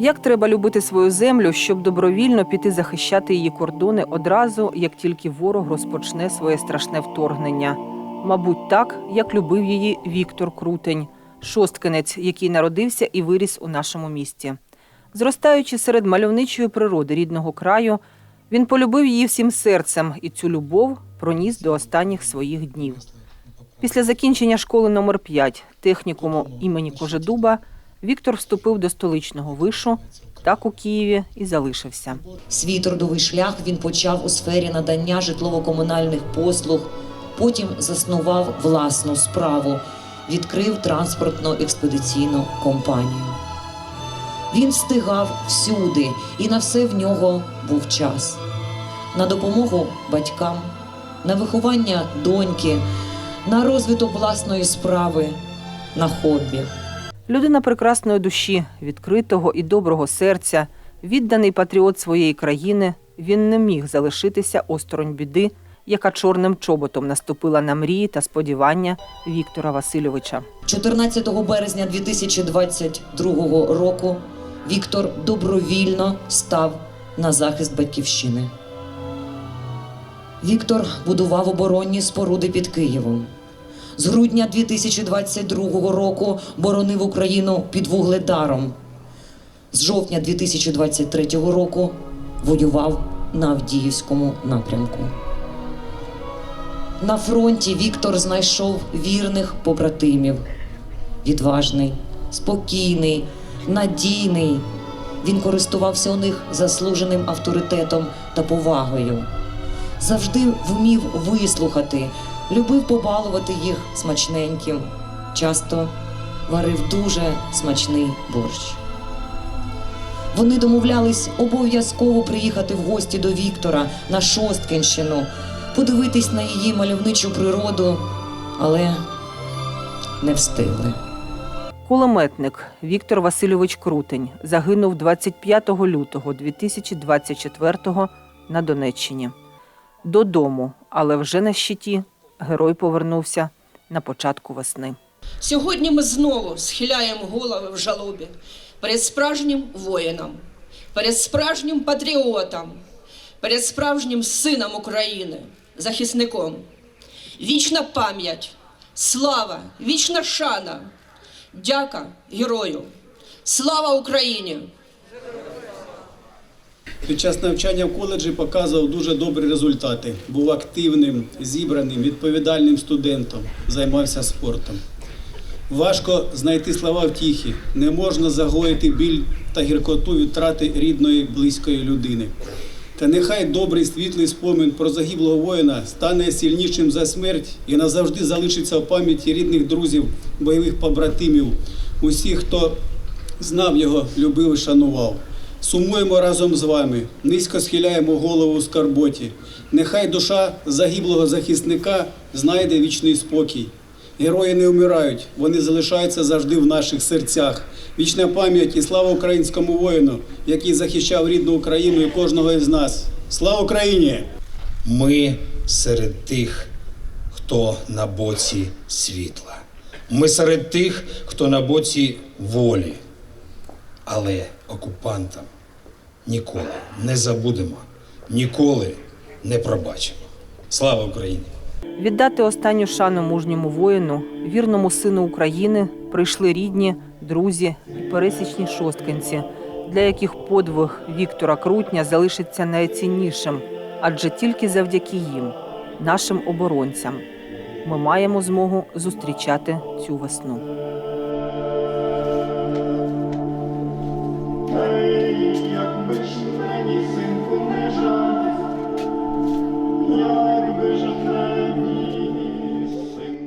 Як треба любити свою землю, щоб добровільно піти захищати її кордони одразу, як тільки ворог розпочне своє страшне вторгнення? Мабуть, так, як любив її Віктор Крутень, шосткинець, який народився і виріс у нашому місті. Зростаючи серед мальовничої природи рідного краю, він полюбив її всім серцем і цю любов проніс до останніх своїх днів. Після закінчення школи номер 5 технікуму імені Кожедуба Віктор вступив до столичного вишу, так у Києві і залишився. Свій трудовий шлях він почав у сфері надання житлово-комунальних послуг, потім заснував власну справу, відкрив транспортно-експедиційну компанію. Він встигав всюди, і на все в нього був час. На допомогу батькам, на виховання доньки, на розвиток власної справи, на хобі. Людина прекрасної душі, відкритого і доброго серця, відданий патріот своєї країни, він не міг залишитися осторонь біди, яка чорним чоботом наступила на мрії та сподівання Віктора Васильовича. 14 березня 2022 року Віктор добровільно став на захист батьківщини. Віктор будував оборонні споруди під Києвом. З грудня 2022 року боронив Україну під Вугледаром. З жовтня 2023 року воював на Авдіївському напрямку. На фронті Віктор знайшов вірних побратимів. Відважний, спокійний, надійний. Він користувався у них заслуженим авторитетом та повагою. Завжди вмів вислухати, любив побалувати їх смачненьким. Часто варив дуже смачний борщ. Вони домовлялись обов'язково приїхати в гості до Віктора на Шосткинщину, подивитись на її мальовничу природу, але не встигли. Кулеметник Віктор Васильович Крутень загинув 25 лютого 2024 на Донеччині. Додому, але вже на щиті герой повернувся на початку весни. Сьогодні ми знову схиляємо голови в жалобі перед справжнім воїном, перед справжнім патріотом, перед справжнім сином України, захисником. Вічна пам'ять, слава, вічна шана, дяка герою. Слава Україні! Під час навчання в коледжі показував дуже добрі результати. Був активним, зібраним, відповідальним студентом, займався спортом. Важко знайти слова втіхи, не можна загоїти біль та гіркоту від втрати рідної близької людини. Та нехай добрий світлий спомин про загиблого воїна стане сильнішим за смерть і назавжди залишиться в пам'яті рідних друзів, бойових побратимів, усіх, хто знав його, любив і шанував. Сумуємо разом з вами, низько схиляємо голову у скарботі. Нехай душа загиблого захисника знайде вічний спокій. Герої не вмирають, вони залишаються завжди в наших серцях. Вічна пам'ять і слава українському воїну, який захищав рідну Україну і кожного із нас. Слава Україні! Ми серед тих, хто на боці світла. Ми серед тих, хто на боці волі. Але окупантам ніколи не забудемо, ніколи не пробачимо. Слава Україні! Віддати останню шану мужньому воїну, вірному сину України, прийшли рідні, друзі і пересічні шосткинці, для яких подвиг Віктора Крутня залишиться найціннішим, адже тільки завдяки їм, нашим оборонцям, ми маємо змогу зустрічати цю весну.